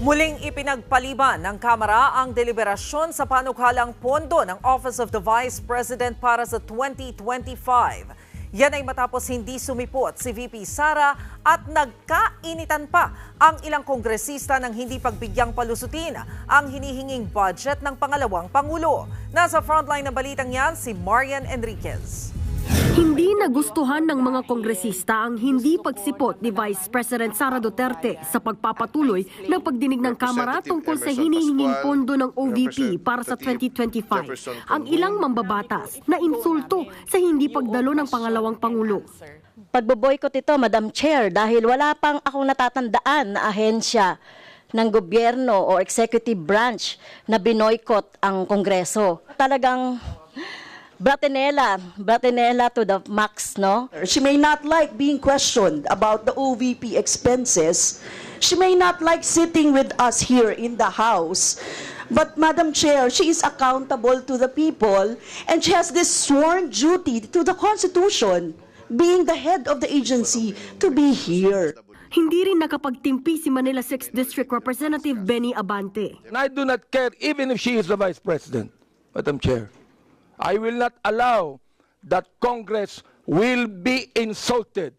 Muling ipinagpaliban ng Kamara ang deliberasyon sa panukalang pondo ng Office of the Vice President para sa 2025. Yan ay matapos hindi sumipot si VP Sara at nagkainitan pa ang ilang kongresista ng hindi pagbigyang palusutin ang hinihinging budget ng pangalawang Pangulo. Nasa frontline ng balitang yan si Marian Enriquez. Hindi nagustuhan ng mga kongresista ang hindi pagsipot ni Vice President Sara Duterte sa pagpapatuloy ng pagdinig ng Kamara tungkol sa hinihinging pondo ng OVP para sa 2025. Ang ilang mambabatas na insulto sa hindi pagdalo ng pangalawang Pangulo. Pagboboykot ito, Madam Chair, dahil wala pang akong natatandaan na ahensya ng gobyerno o executive branch na binoykot ang Kongreso. Talagang bratinela, bratinela to the max, no? She may not like being questioned about the OVP expenses. She may not like sitting with us here in the House. But Madam Chair, she is accountable to the people and she has this sworn duty to the Constitution, being the head of the agency, to be here. Hindi rin nakapagtimpi si Manila 6th District Representative Benny Abante. And I do not care even if she is the vice president, Madam Chair. I will not allow that Congress will be insulted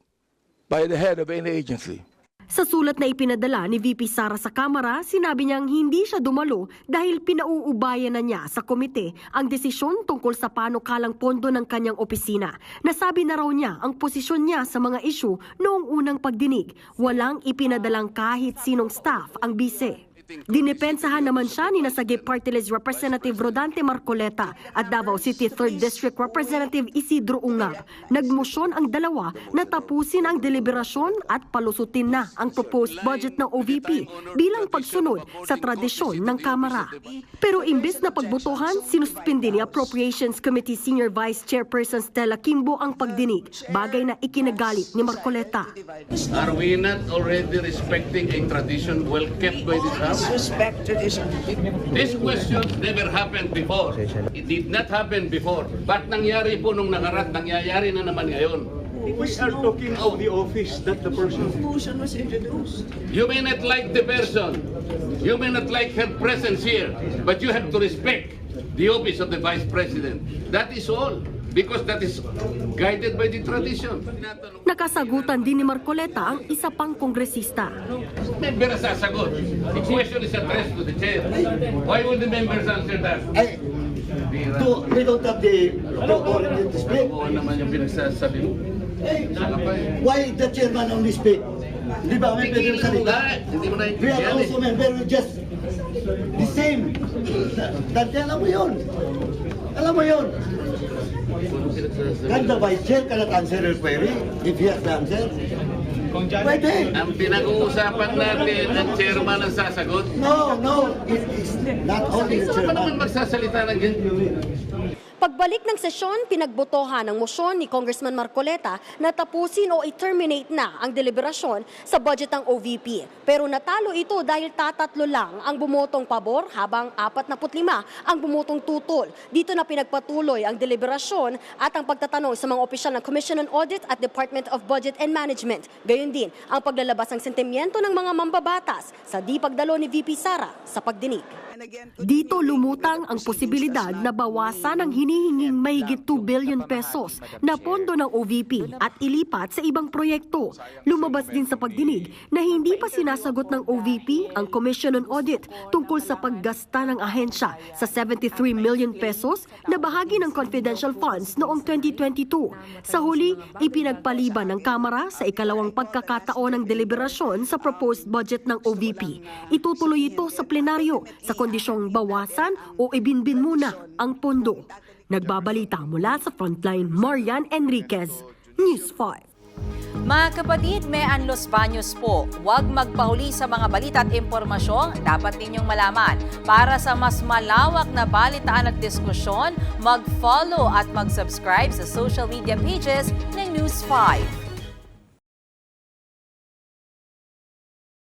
by the head of any agency. Sa sulat na ipinadala ni VP Sara sa Kamara, sinabi niyang hindi siya dumalo dahil pinauubayan na niya sa komite ang desisyon tungkol sa panukalang pondo ng kanyang opisina. Nasabi na raw niya ang posisyon niya sa mga isyu noong unang pagdinig. Walang ipinadalang kahit sinong staff ang bise. Dinipensahan naman siya ni Nasagip Party List Representative Rodante Marcoleta at Davao City 3rd District Representative Isidro Ungab. Nagmosyon ang dalawa na tapusin ang deliberasyon at palusutin na ang proposed budget ng OVP bilang pagsunod sa tradisyon ng Kamara. Pero imbes na pagbutuhan, sinuspindi ni Appropriations Committee Senior Vice Chairperson Stella Kimbo ang pagdinig, bagay na ikinagalit ni Marcoleta. Are we not already respecting a tradition well kept by this House? Respect tradition. This question never happened before. It did not happen before. Ba't nangyari po nung nakarat, nangyayari na naman ngayon? We are talking of the office, not the person. Motion was introduced. You may not like the person, you may not like her presence here, but you have to respect the office of the Vice President. That is all, because that is guided by the tradition. Nakasagutan din ni Marcoleta ang isa pang kongresista. Member sasagot. The question is addressed to the chair. Why would the members answer that? I, do, they don't have the the authority to speak. Ano naman yung pinagsasabi mo? Eh, why the chairman only speak? Di ba, may pwede salita? We are naiintindihan eh. also member, we just the same. Dante, alam mo yun. Alam mo yun. Can the vice chair cannot answer your query if he has the answer? Pwede. Ang pinag-uusapan natin, ang chairman ang sasagot. No, no, it is not only the Sino pa naman chairman. magsasalita ng ganyan? Pagbalik ng sesyon, pinagbotohan ng motion ni Congressman Marcoleta na tapusin o i-terminate na ang deliberasyon sa budget ng OVP. Pero natalo ito dahil tatatlo lang ang bumotong pabor habang 45 ang bumotong tutol. Dito na pinagpatuloy ang deliberasyon at ang pagtatanong sa mga opisyal ng Commission on Audit at Department of Budget and Management. Gayon din ang paglalabas ng sentimiento ng mga mambabatas sa di pagdalo ni VP Sara sa pagdinig. Dito lumutang ang posibilidad na bawasan ang hinihinging mahigit 2 billion pesos na pondo ng OVP at ilipat sa ibang proyekto. Lumabas din sa pagdinig na hindi pa sinasagot ng OVP ang Commission on Audit tungkol sa paggasta ng ahensya sa 73 million pesos na bahagi ng confidential funds noong 2022. Sa huli, ipinagpaliban ng Kamara sa ikalawang pagkakataon ng deliberasyon sa proposed budget ng OVP. Itutuloy ito sa plenaryo sa kondisyong bawasan o ibinbin muna ang pondo. Nagbabalita mula sa frontline, Marian Enriquez, News 5. Mga kapatid, may Anlos Baños po. Huwag magpahuli sa mga balita at impormasyong dapat ninyong malaman. Para sa mas malawak na balitaan at diskusyon, mag-follow at mag-subscribe sa social media pages ng News 5.